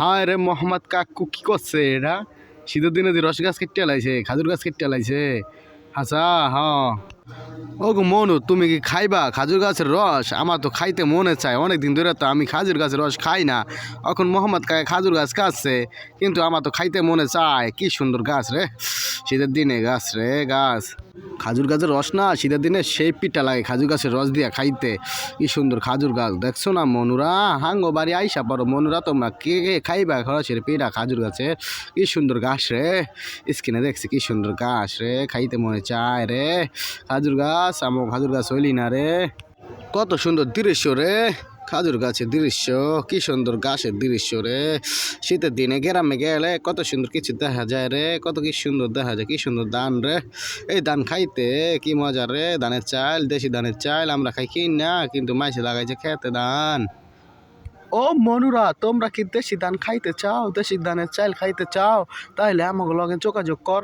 হায় রে মোহাম্মদ কাকু, কি করছে এটা শীতের দিনে যে রস গাছ কেটে লাইছে, খাজুর গাছ কেটে লাইছে। হাসা হ ও গো মনু, তুমি কি খাইবা খাজুর গাছের রস? আমার তো খাইতে মনে চায়। অনেক দিন ধরে তো আমি খাজুর গাছের রস খাই না। এখন মোহাম্মদ কাকা খাজুর গাছ কাটছে, কিন্তু আমার তো খাইতে মনে চায়। কি সুন্দর গাছ রে। শীতের দিনে গাছ রে, গাছ। খাজুর গাছের রস না, শীতের দিনে সেই পিঠা লাগে খাজুর গাছের রস দিয়া খাইতে। কি সুন্দর খাজুর গাছ। দেখছ না মনুরা? হাঙ্গো বাড়ি আইসা পারো মনুরা, তোমরা কে কে খাইবা খরচের পিঠা খাজুর গাছের কি সুন্দর গাছ রে। স্কিনে দেখছি কি সুন্দর গাছ রে। খাইতে মনে চায় রে। খাজুর গাছ আমার খাজুর গাছ হইলি না রে। কত সুন্দর দৃশ্য রে। খাজুর গাছের দৃশ্য, কি সুন্দর গাছের দৃশ্য রে। শীতের দিনে গ্রামে গেলে কত সুন্দর কিছু দেখা যায় রে, কত কি সুন্দর দেখা যায়, কি সুন্দর ধান রে। এই ধান খাইতে কি মজা রে ধানের চাল, দেশি ধানের চাল আমরা খাই কি না, কিন্তু মাইসে লাগাইছে খেতে ধান ও মনুরা, তোমরা কি দেশি ধান খাইতে চাও, দেশি ধানের চাল খাইতে চাও তাহলে আমাকে লগে যোগাযোগ কর।